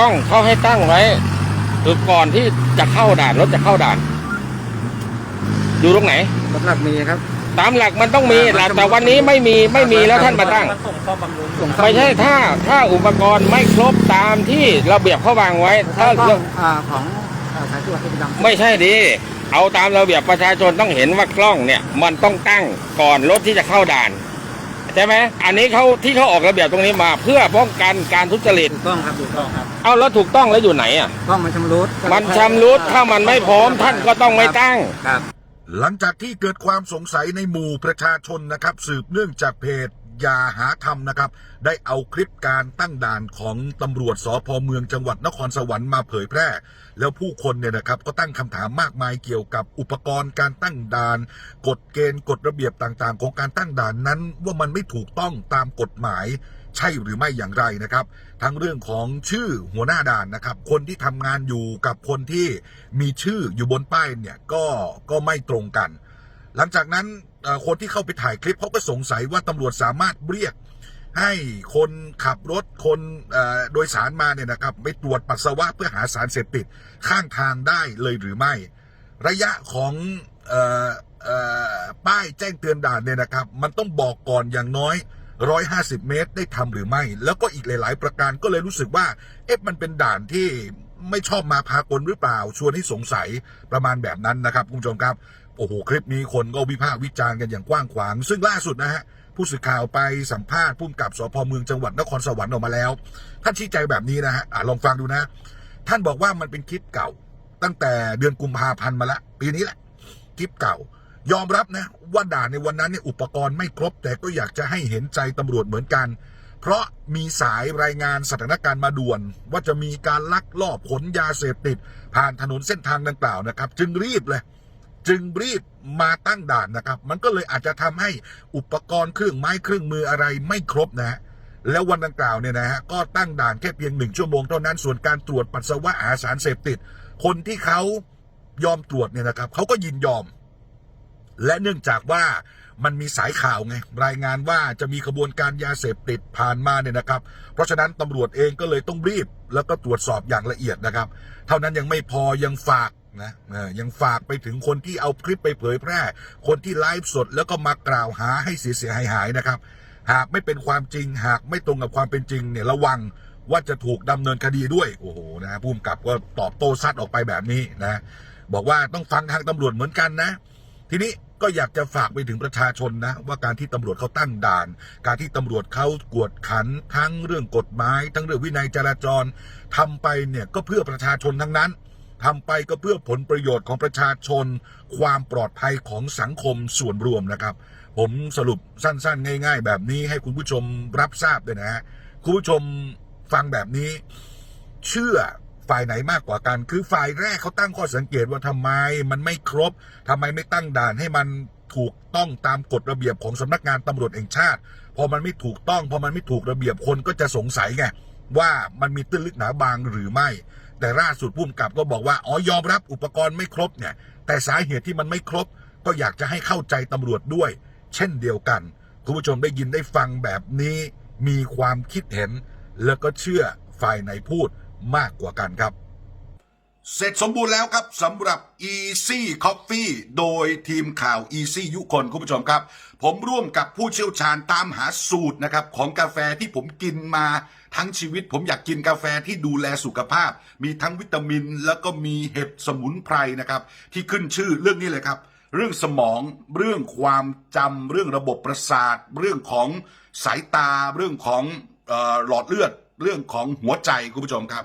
กล้องเขาให้ตั้งไว้คือก่อนที่จะเข้าด่านรถจะเข้าด่าน อยู่ตรงไหนรถหลักมีครับ ตามหลักมันต้องมีหลักแต่วันนี้ไม่มีไม่มีแล้วท่านมาตั้งส่งซ่อมบำรุงส่งซ่อไม่ใช่ถ้าถ้าอุปกรณ์ไม่ครบตามที่ระเบียบเขาวางไว้ถ้าถ้ากล้องอ่าของอ่าสายตรวจที่ดำไม่ใช่ดีเอาตามระเบียบประชาชนต้องเห็นว่ากล้องเนี่ย มันต้องตั้งก่อนรถที่จะเข้าด่าน ใช่ไหมอันนี้เขาที่เขาออกระเบียบตรงนี้มา เพื่อป้องกันการทุจริตถูกต้องครับถูกต้องครับเอาแล้วถูกต้องแล้วอยู่ไหนอะกล้องมันชำรุดมันชำรุดถ้ามันไม่พร้อมท่านก็ต้องไม่ตั้งครับ หลังจากที่เกิดความสงสัยในหมู่ประชาชนนะครับ สืบเนื่องจากเพจอย่าหาทำนะครับ ได้เอาคลิปการตั้งด่านของตำรวจสพเมืองจังหวัดนครสวรรค์มาเผยแพร่ แล้วผู้คนเนี่ยนะครับก็ตั้งคำถามมากมายเกี่ยวกับอุปกรณ์การตั้งด่าน กฎเกณฑ์กฎระเบียบต่างๆ ของการตั้งด่านนั้น ว่ามันไม่ถูกต้องตามกฎหมายใช่หรือไม่อย่างไรนะครับ ทั้งเรื่องของชื่อหัวหน้าด่านนะครับ คนที่ทำงานอยู่กับคนที่มีชื่ออยู่บนป้ายเนี่ยก็ก็ไม่ตรงกัน หลังจากนั้นคนที่เข้าไปถ่ายคลิปเขาก็สงสัยว่าตำรวจสามารถเรียก ให้คนขับรถคนโดยสารมาเนี่ยนะครับไปตรวจปัสสาวะเพื่อหาสารเสพติดข้างทางได้เลยหรือไม่ ระยะของออป้ายแจ้งเตือนด่านเนี่ยนะครับ มันต้องบอกก่อนอย่างน้อย 150 เมตรได้ทำหรือไม่ แล้วก็อีกหลาย ๆ ประการก็เลยรู้สึกว่า เอ๊ะมันเป็นด่านที่ไม่ชอบมาพากลหรือเปล่า ชวนให้สงสัยประมาณแบบนั้นนะครับคุณผู้ชมครับ โอ้โห คลิปนี้คนก็วิพากษ์วิจารณ์กันอย่างกว้างขวาง ซึ่งล่าสุดนะฮะ ผู้สื่อข่าวไปสัมภาษณ์ผู้กำกับสพเมืองจังหวัดนครสวรรค์ออกมาแล้ว ท่านชี้ใจแบบนี้นะฮะอะลองฟังดูนะ ท่านบอกว่ามันเป็นคลิปเก่า ตั้งแต่เดือนกุมภาพันธ์มาละปีนี้แหละคลิปเก่ายอมรับนะว่าด่านในวันนั้นเนี่ยอุปกรณ์ไม่ครบ แต่ก็อยากจะให้เห็นใจตำรวจเหมือนกัน เพราะมีสายรายงานสถานการณ์มาด่วน ว่าจะมีการลักลอบขนยาเสพติด ผ่านถนนเส้นทางดังกล่าวนะครับ จึงรีบเลย จึงรีบมาตั้งด่านนะครับ มันก็เลยอาจจะทำให้อุปกรณ์เครื่องไม้เครื่องมืออะไรไม่ครบนะฮะแล้ววันดังกล่าวเนี่ยนะฮะก็ตั้งด่านแค่เพียงหนึ่งชั่วโมงเท่านั้นส่วนการตรวจปัสสาวะหาสารเสพติด คนที่เขายอมตรวจเนี่ยนะครับเขาก็ยินยอม และเนื่องจากว่ามันมีสายข่าวไงรายงานว่าจะมีขบวนการยาเสพติดผ่านมาเนี่ยนะครับ เพราะฉะนั้นตำรวจเองก็เลยต้องรีบ แล้วก็ตรวจสอบอย่างละเอียดนะครับ เท่านั้นยังไม่พอยังฝาก นะยังฝากไปถึงคนที่เอาคลิปไปเผยแพร่ คนที่ไลฟ์สดแล้วก็มากล่าวหาให้เสียเสียหายหายๆนะครับ หากไม่เป็นความจริง หากไม่ตรงกับความเป็นจริงเนี่ยระวังว่าจะถูกดำเนินคดีด้วย โอ้โหนะผู้กำกับก็ตอบโต้ซัดออกไปแบบนี้นะบอกว่าต้องฟังทางตำรวจเหมือนกันนะ ทีนี้ก็อยากจะฝากไปถึงประชาชนนะ ว่าการที่ตำรวจเขาตั้งด่าน การที่ตำรวจเขากวดขันทั้งเรื่องกฎหมาย ทั้งเรื่องวินัยจราจรทำไปเนี่ยก็เพื่อประชาชนทั้งนั้น ทำไปก็เพื่อผลประโยชน์ของประชาชน ความปลอดภัยของสังคมส่วนรวมนะครับ ผมสรุปสั้นๆ ง่าย ๆ แบบนี้ให้คุณผู้ชมรับทราบเลยนะฮะคุณผู้ชมฟังแบบนี้ เชื่อฝ่ายไหนมากกว่ากัน คือฝ่ายแรกเขาตั้งข้อสังเกตว่าทำไม มันไม่ครบทำไมไม่ตั้งด่านให้มันถูกต้องตามกฎระเบียบของสำนักงานตำรวจแห่งชาติ พอมันไม่ถูกต้อง พอมันไม่ถูกระเบียบคนก็จะสงสัยไงว่ามันมีตื้นลึกหนาบางหรือไม่ แต่ล่าสุดผู้กำกับก็บอกว่าอ๋อยอมรับอุปกรณ์ไม่ครบเนี่ย แต่สาเหตุที่มันไม่ครบ ก็อยากจะให้เข้าใจตำรวจด้วย เช่นเดียวกัน คุณผู้ชมได้ยินได้ฟังแบบนี้ มีความคิดเห็น แล้วก็เชื่อฝ่ายไหนพูดมากกว่ากันครับ เสร็จสมบูรณ์แล้วครับสำหรับ Easy Coffee โดยทีมข่าว Easy ยุคนคุณผู้ชมครับ ผมร่วมกับผู้เชี่ยวชาญตามหาสูตรนะครับของกาแฟที่ผมกินมา ทั้งชีวิตผมอยากกินกาแฟที่ดูแลสุขภาพ มีทั้งวิตามิน แล้วก็มีเห็ดสมุนไพรนะครับ ที่ขึ้นชื่อเรื่องนี้เลยครับ เรื่องสมองเรื่องความจำเรื่องระบบประสาท เรื่องของสายตา เรื่องของออหลอดเลือด เรื่องของหัวใจคุณผู้ชมครับ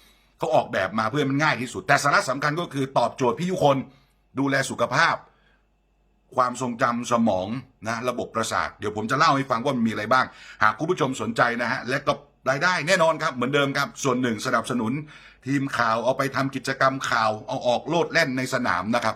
เขาออกแบบมาเพื่อมันง่ายที่สุด แต่สาระสำคัญก็คือตอบโจทย์พี่ยุคนดูแลสุขภาพ ความทรงจำสมองนะระบบประสาท เดี๋ยวผมจะเล่าให้ฟังว่ามันมีอะไรบ้าง หากคุณผู้ชมสนใจนะฮะและก็รายได้แน่นอนครับ เหมือนเดิมครับ ส่วนหนึ่งสนับสนุน ทีมข่าวเอาไปทำกิจกรรมข่าวเอาออกโลดแล่นในสนามนะครับ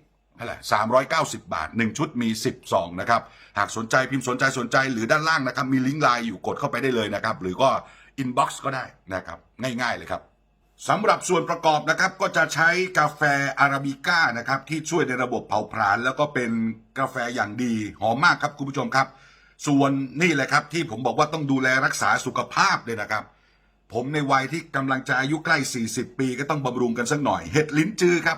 เท่าไหร่390บาท1ชุดมี10ซองนะครับหากสนใจพิมพ์สนใจสนใจหรือด้านล่างนะครับมีลิงก์ไลน์อยู่กดเข้าไปได้เลยนะครับหรือก็ inbox ก็ได้นะครับง่ายๆเลยครับสำหรับส่วนประกอบนะครับก็จะใช้กาแฟอาราบิก้านะครับที่ช่วยในระบบเผาผลาญแล้วก็เป็นกาแฟอย่างดีหอมมากครับคุณผู้ชมครับ ส่วนนี่แหละครับที่ผมบอกว่าต้องดูแลรักษาสุขภาพเลยนะครับ ผมในวัยที่กำลังจะอายุใกล้ 40 ปีก็ต้องบำรุงกันสักหน่อย เห็ดลิ้นจือครับ